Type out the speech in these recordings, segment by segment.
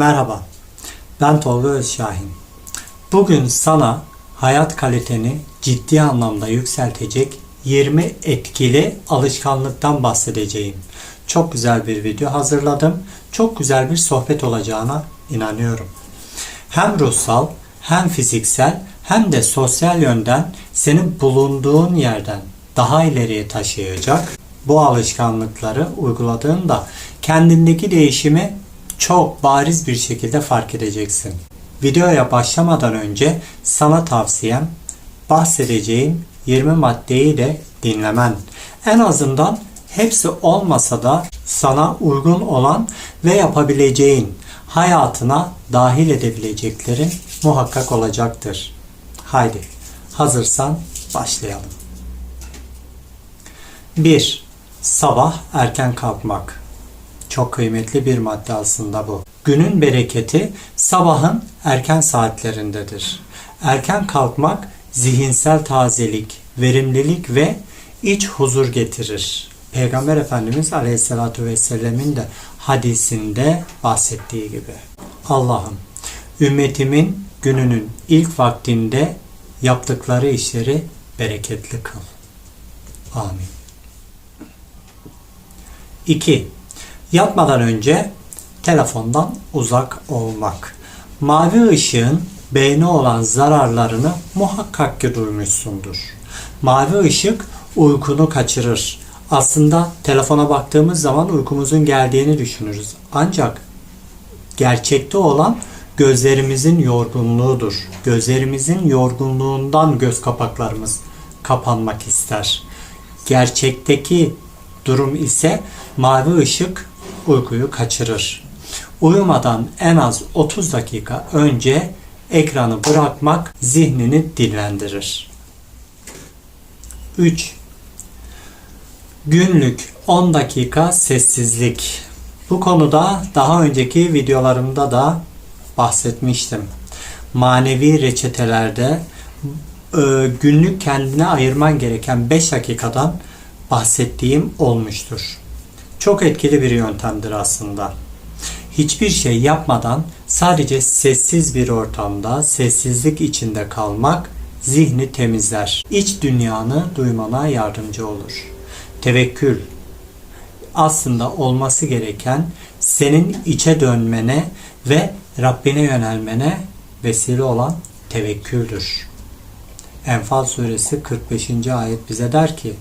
Merhaba, ben Tolga Özşahin. Bugün sana hayat kaliteni ciddi anlamda yükseltecek 20 etkili alışkanlıktan bahsedeceğim. Çok güzel bir video hazırladım. Çok güzel bir sohbet olacağına inanıyorum. Hem ruhsal, hem fiziksel, hem de sosyal yönden senin bulunduğun yerden daha ileriye taşıyacak bu alışkanlıkları uyguladığında kendindeki değişimi çok bariz bir şekilde fark edeceksin. Videoya başlamadan önce sana tavsiyem bahsedeceğim 20 maddeyi de dinlemen. En azından hepsi olmasa da sana uygun olan ve yapabileceğin hayatına dahil edebileceklerin muhakkak olacaktır. Haydi hazırsan başlayalım. 1. Sabah erken kalkmak. Çok kıymetli bir madde aslında bu. Günün bereketi sabahın erken saatlerindedir. Erken kalkmak zihinsel tazelik, verimlilik ve iç huzur getirir. Peygamber Efendimiz Aleyhisselatü Vesselam'ın da hadisinde bahsettiği gibi. Allah'ım ümmetimin gününün ilk vaktinde yaptıkları işleri bereketli kıl. Amin. 2. Yatmadan önce telefondan uzak olmak. Mavi ışığın beyne olan zararlarını muhakkak ki duymuşsundur. Mavi ışık uykunu kaçırır. Aslında telefona baktığımız zaman uykumuzun geldiğini düşünürüz. Ancak gerçekte olan gözlerimizin yorgunluğudur. Gözlerimizin yorgunluğundan göz kapaklarımız kapanmak ister. Gerçekteki durum ise mavi ışık uykuyu kaçırır. Uyumadan en az 30 dakika önce ekranı bırakmak zihnini dinlendirir. 3. Günlük 10 dakika sessizlik. Bu konuda daha önceki videolarımda da bahsetmiştim. Manevi reçetelerde e, günlük kendine ayırman gereken 5 dakikadan bahsettiğim olmuştur. Çok etkili bir yöntemdir aslında. Hiçbir şey yapmadan sadece sessiz bir ortamda, sessizlik içinde kalmak zihni temizler. İç dünyanı duymana yardımcı olur. Tevekkül aslında olması gereken senin içe dönmene ve Rabbine yönelmene vesile olan tevekküldür. Enfal suresi 45. ayet bize der ki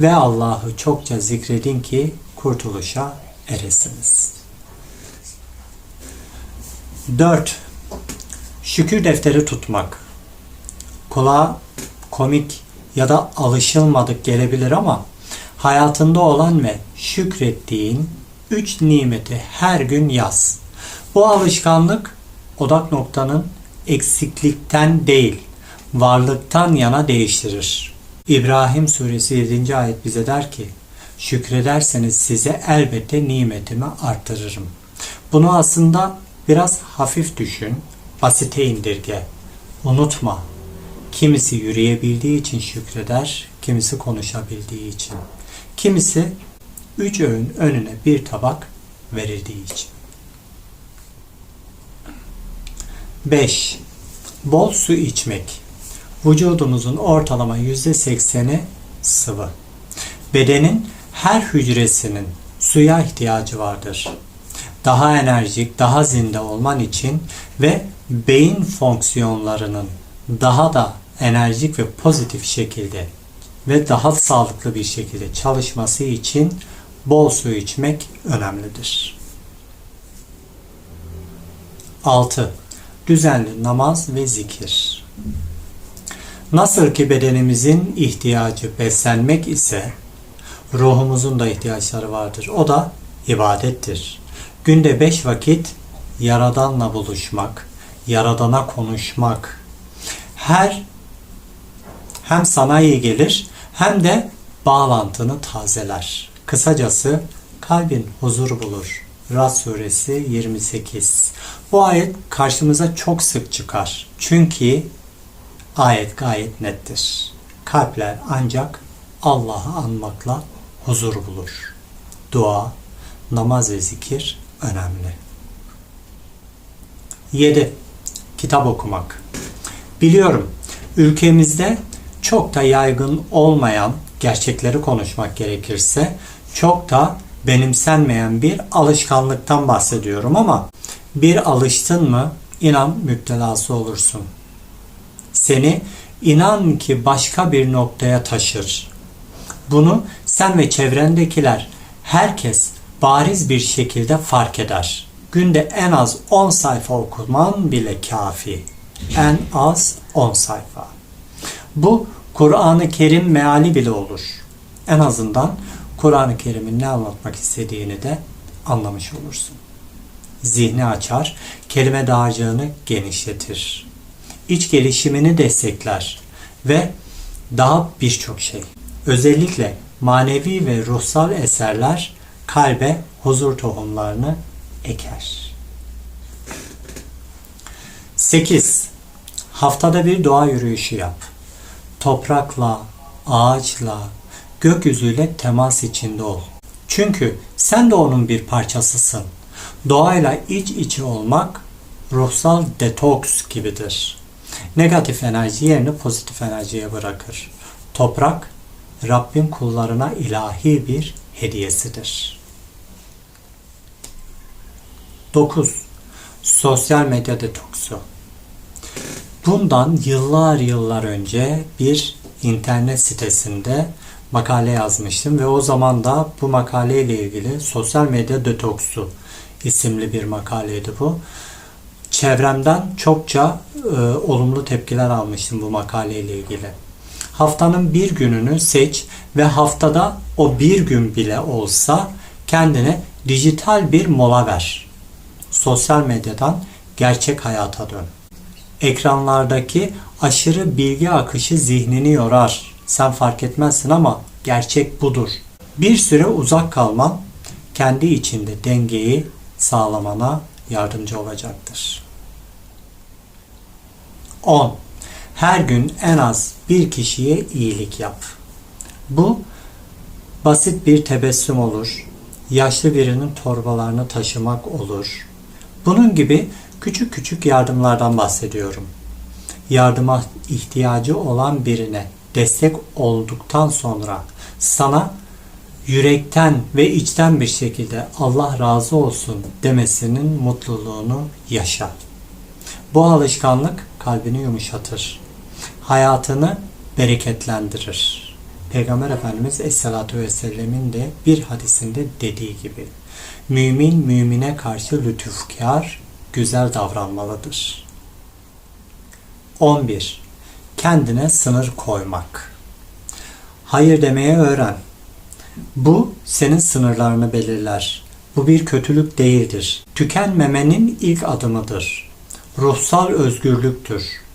ve Allah'ı çokça zikredin ki kurtuluşa eresiniz. 4. Şükür defteri tutmak. Kulağa komik ya da alışılmadık gelebilir ama hayatında olan ve şükrettiğin üç nimeti her gün yaz. Bu alışkanlık odak noktanın eksiklikten değil, varlıktan yana değiştirir. İbrahim suresi 7. ayet bize der ki, şükrederseniz size elbette nimetimi artırırım. Bunu aslında biraz hafif düşün, basite indirge. Unutma, kimisi yürüyebildiği için şükreder, kimisi konuşabildiği için. Kimisi üç öğün önüne bir tabak verildiği için. 5. Bol su içmek. Vücudumuzun ortalama %80'i sıvı. Bedenin her hücresinin suya ihtiyacı vardır. Daha enerjik, daha zinde olman için ve beyin fonksiyonlarının daha da enerjik ve pozitif şekilde ve daha sağlıklı bir şekilde çalışması için bol su içmek önemlidir. 6. Düzenli namaz ve zikir. Nasıl ki bedenimizin ihtiyacı beslenmek ise ruhumuzun da ihtiyaçları vardır. O da ibadettir. Günde beş vakit Yaradan'la buluşmak, Yaradan'a konuşmak her hem sana iyi gelir hem de bağlantını tazeler. Kısacası kalbin huzur bulur. Rad suresi 28. Bu ayet karşımıza çok sık çıkar. Çünkü ayet gayet nettir. Kalpler ancak Allah'ı anmakla huzur bulur. Dua, namaz ve zikir önemli. 7. Kitap okumak. Biliyorum ülkemizde çok da yaygın olmayan gerçekleri konuşmak gerekirse çok da benimsenmeyen bir alışkanlıktan bahsediyorum ama bir alıştın mı inan müptelası olursun. Seni inan ki başka bir noktaya taşır. Bunu sen ve çevrendekiler herkes bariz bir şekilde fark eder. Günde en az 10 sayfa okuman bile kafi. En az 10 sayfa. Bu Kur'an-ı Kerim meali bile olur. En azından Kur'an-ı Kerim'in ne anlatmak istediğini de anlamış olursun. Zihni açar, kelime dağarcığını genişletir. İç gelişimini destekler ve daha birçok şey. Özellikle manevi ve ruhsal eserler kalbe huzur tohumlarını eker. 8. Haftada bir doğa yürüyüşü yap. Toprakla, ağaçla, gökyüzüyle temas içinde ol. Çünkü sen de onun bir parçasısın. Doğayla iç içe olmak ruhsal detoks gibidir. Negatif enerji yerini pozitif enerjiye bırakır. Toprak Rabbin kullarına ilahi bir hediyesidir. 9. Sosyal medya detoksu. Bundan yıllar yıllar önce bir internet sitesinde makale yazmıştım ve o zaman da bu makale ile ilgili sosyal medya detoksu isimli bir makaleydi bu. Çevremden çokça e, olumlu tepkiler almıştım bu makale ile ilgili. Haftanın bir gününü seç ve haftada o bir gün bile olsa kendine dijital bir mola ver. Sosyal medyadan gerçek hayata dön. Ekranlardaki aşırı bilgi akışı zihnini yorar. Sen fark etmezsin ama gerçek budur. Bir süre uzak kalman kendi içinde dengeyi sağlamana yardımcı olacaktır. 10. Her gün en az bir kişiye iyilik yap. Bu basit bir tebessüm olur. Yaşlı birinin torbalarını taşımak olur. Bunun gibi küçük küçük yardımlardan bahsediyorum. Yardıma ihtiyacı olan birine destek olduktan sonra sana yürekten ve içten bir şekilde Allah razı olsun demesinin mutluluğunu yaşa. Bu alışkanlık kalbini yumuşatır. Hayatını bereketlendirir. Peygamber Efendimiz Esselatü Vesselam'ın de bir hadisinde dediği gibi mümin mümine karşı lütufkar, güzel davranmalıdır. 11. Kendine sınır koymak. Hayır demeye öğren. Bu senin sınırlarını belirler. Bu bir kötülük değildir. Tükenmemenin ilk adımıdır. Ruhsal özgürlüktür.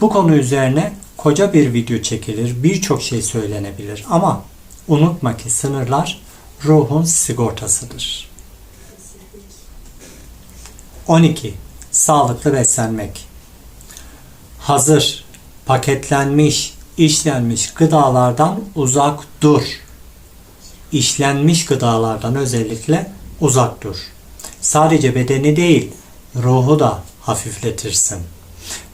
Bu konu üzerine koca bir video çekilir, birçok şey söylenebilir ama unutma ki sınırlar ruhun sigortasıdır. 12. Sağlıklı beslenmek. Hazır, paketlenmiş, işlenmiş gıdalardan uzak dur. İşlenmiş gıdalardan özellikle uzak dur. Sadece bedeni değil, ruhu da hafifletirsin.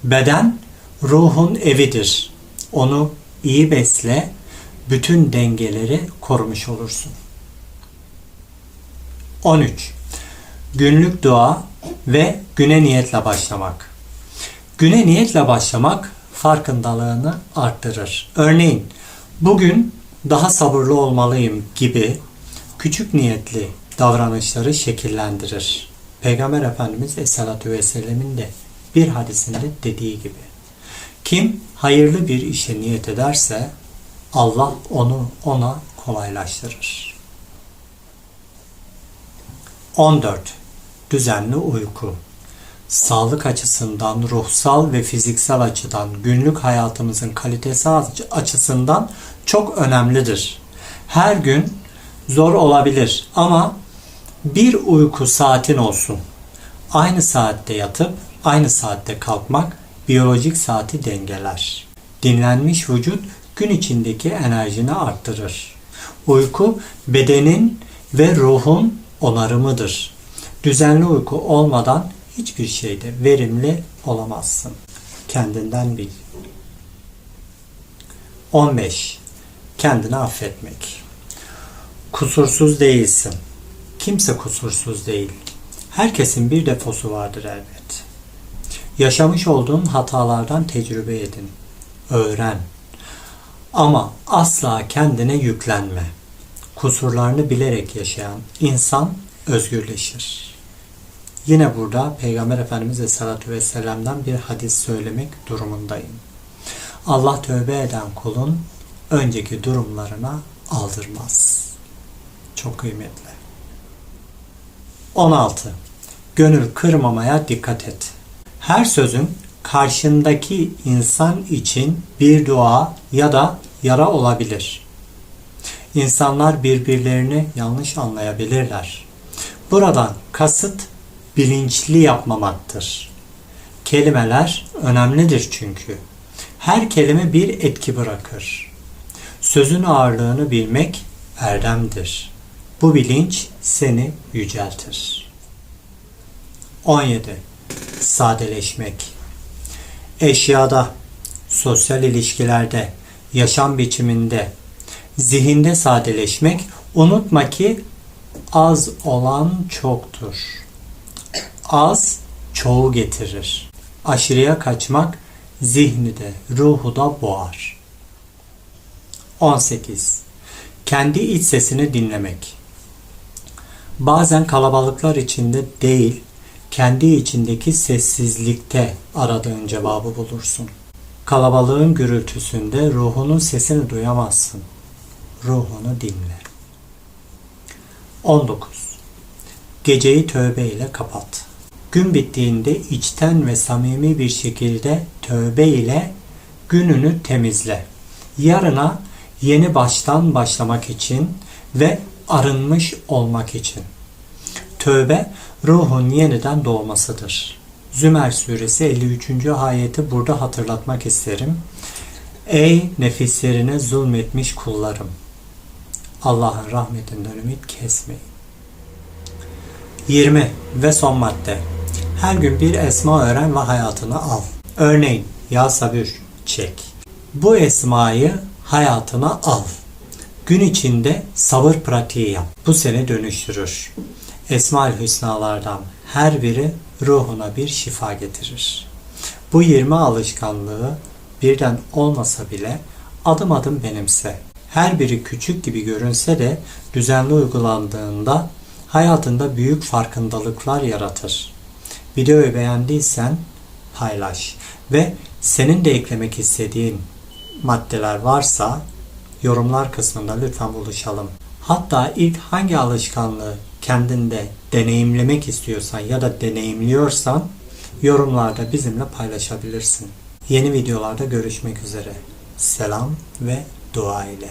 Beden ruhun evidir. Onu iyi besle, bütün dengeleri korumuş olursun. 13. Günlük dua ve güne niyetle başlamak. Güne niyetle başlamak farkındalığını arttırır. Örneğin bugün daha sabırlı olmalıyım gibi küçük niyetli davranışları şekillendirir. Peygamber Efendimiz Esselatü Vesselam'ın de bir hadisinde dediği gibi. Kim hayırlı bir işe niyet ederse Allah onu ona kolaylaştırır. 14. Düzenli uyku. Sağlık açısından, ruhsal ve fiziksel açıdan, günlük hayatımızın kalitesi açısından çok önemlidir. Her gün zor olabilir ama bir uyku saatin olsun. Aynı saatte yatıp aynı saatte kalkmak biyolojik saati dengeler. Dinlenmiş vücut gün içindeki enerjini arttırır. Uyku bedenin ve ruhun onarımıdır. Düzenli uyku olmadan hiçbir şeyde verimli olamazsın. Kendinden bil. 15. Kendini affetmek. Kusursuz değilsin. Kimse kusursuz değil. Herkesin bir defosu vardır elbet. Yaşamış olduğun hatalardan tecrübe edin. Öğren. Ama asla kendine yüklenme. Kusurlarını bilerek yaşayan insan özgürleşir. Yine burada Peygamber Efendimiz Aleyhisselatü Vesselam'dan bir hadis söylemek durumundayım. Allah tövbe eden kulun önceki durumlarına aldırmaz. Çok kıymetli. 16. Gönül kırmamaya dikkat et. Her sözün karşındaki insan için bir dua ya da yara olabilir. İnsanlar birbirlerini yanlış anlayabilirler. Buradan kasıt bilinçli yapmamaktır. Kelimeler önemlidir çünkü. Her kelime bir etki bırakır. Sözün ağırlığını bilmek erdemdir. Bu bilinç seni yüceltir. 17. Sadeleşmek. Eşyada, sosyal ilişkilerde, yaşam biçiminde, zihinde sadeleşmek unutma ki az olan çoktur. Az çoğu getirir. Aşırıya kaçmak zihni de ruhu da boğar. 18. Kendi iç sesini dinlemek. Bazen kalabalıklar içinde değil, kendi içindeki sessizlikte aradığın cevabı bulursun. Kalabalığın gürültüsünde ruhunun sesini duyamazsın. Ruhunu dinle. 19. Geceyi tövbe ile kapat. Gün bittiğinde içten ve samimi bir şekilde tövbe ile gününü temizle. Yarına yeni baştan başlamak için ve arınmış olmak için. Tövbe ruhun yeniden doğmasıdır. Zümer suresi 53. ayeti burada hatırlatmak isterim. Ey nefislerine zulmetmiş kullarım! Allah'ın rahmetinden ümit kesmeyin. 20 ve son madde. Her gün bir esma öğren ve hayatına al. Örneğin ya sabır çek. Bu esmayı hayatına al. Gün içinde sabır pratiği yap. Bu seni dönüştürür. Esma-ül Hüsnalardan her biri ruhuna bir şifa getirir. Bu 20 alışkanlığı birden olmasa bile adım adım benimse. Her biri küçük gibi görünse de düzenli uygulandığında hayatında büyük farkındalıklar yaratır. Videoyu beğendiysen paylaş ve senin de eklemek istediğin maddeler varsa yorumlar kısmında lütfen buluşalım. Hatta ilk hangi alışkanlığı kendinde deneyimlemek istiyorsan ya da deneyimliyorsan yorumlarda bizimle paylaşabilirsin. Yeni videolarda görüşmek üzere. Selam ve dua ile.